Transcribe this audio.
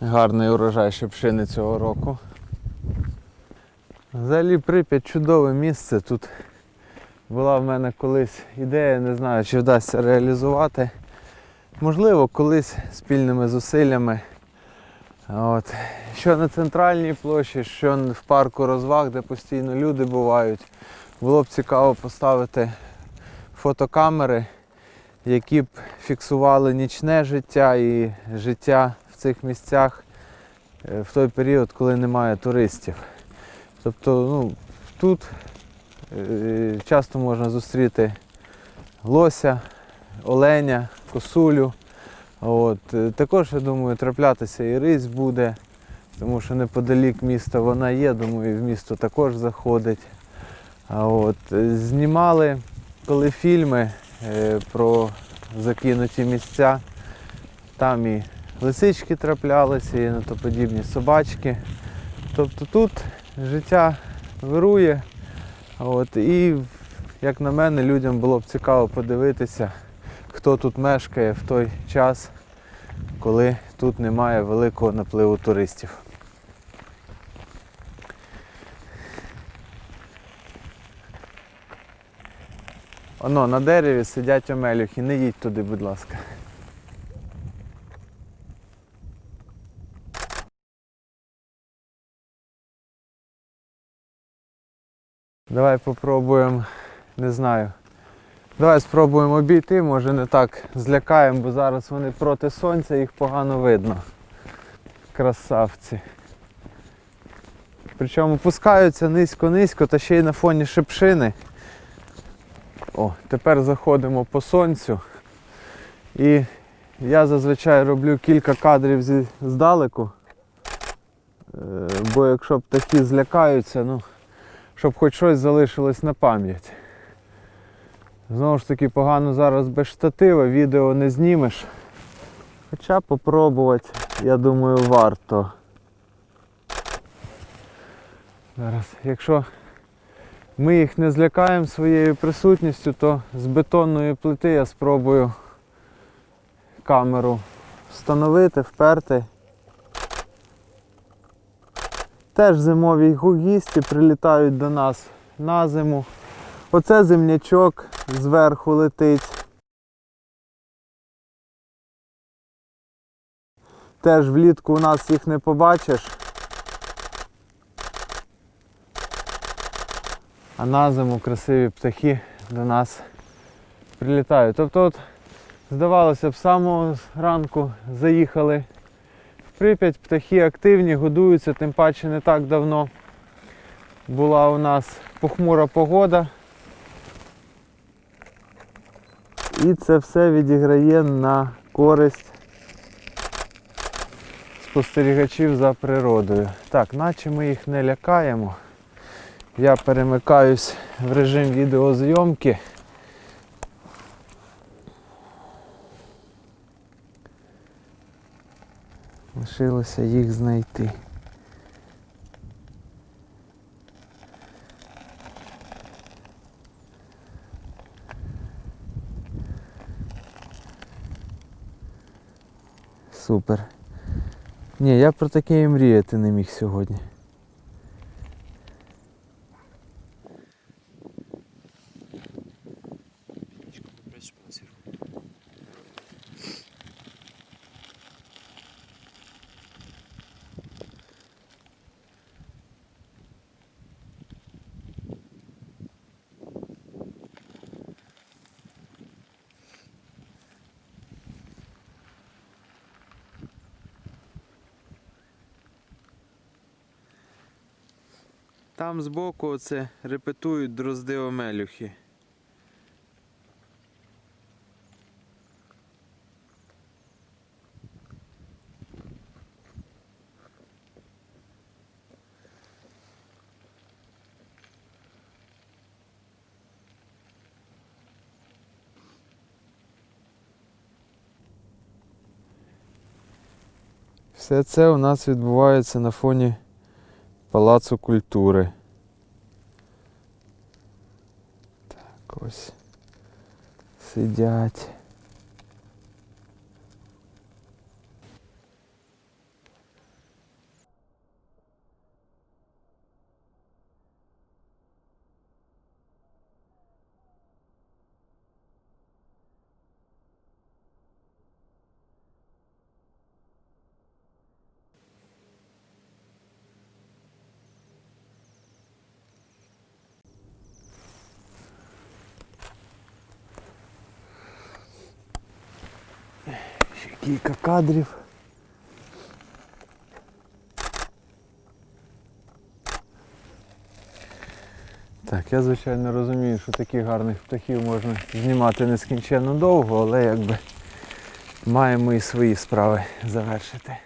Гарний урожай шипшини цього року. Взагалі Прип'ять чудове місце. Тут була в мене колись ідея, не знаю, чи вдасться реалізувати. Можливо, колись спільними зусиллями. От. Що на центральній площі, що в парку розваг, де постійно люди бувають. Було б цікаво поставити фотокамери, які б фіксували нічне життя і життя в цих місцях е, в той період, коли немає туристів. Тобто ну, тут е, часто можна зустріти лося, оленя, косулю. От. е, Також, я думаю, траплятися і рись буде, тому що неподалік міста вона є, думаю, і в місто також заходить. От. е, Знімали коли фільми е, про закинуті місця. Там і лисички траплялися, і натоподібні собачки. Тобто тут життя вирує. От, і, як на мене, людям було б цікаво подивитися, хто тут мешкає в той час, коли тут немає великого напливу туристів. Оно на дереві сидять омелюхи, не їдь туди, будь ласка. Давай попробуємо, не знаю. Давай спробуємо обійти, може не так злякаємо, бо зараз вони проти сонця, їх погано видно. Красавці. Причому пускаються низько-низько та ще й на фоні шипшини. О, тепер заходимо по сонцю. І я зазвичай роблю кілька кадрів зі, здалеку. Е, Бо якщо птахи злякаються, ну, щоб хоч щось залишилось на пам'ять. Знову ж таки, погано зараз без штатива, відео не знімеш. Хоча попробувати, я думаю, варто. Зараз, якщо ми їх не злякаємо своєю присутністю, то з бетонної плити я спробую камеру встановити, вперти. Теж зимові гісті прилітають до нас на зиму. Оце землячок зверху летить. Теж влітку у нас їх не побачиш. А на зиму красиві птахи до нас прилітають. Тобто, от, здавалося б, самого ранку заїхали в Прип'ять, птахи активні, годуються, тим паче не так давно була у нас похмура погода. І це все відіграє на користь спостерігачів за природою. Так, наче ми їх не лякаємо. Я перемикаюсь в режим відеозйомки. Лишилося їх знайти. Супер. Ні, я про таке і мріяти не міг сьогодні. Там збоку оце репетують дрозди омелюхи. Все це у нас відбувається на фоні Палацу культури. Так, ось. Сидять. Ще кілька кадрів. Так, я звичайно розумію, що таких гарних птахів можна знімати нескінченно довго, але якби маємо і свої справи завершити.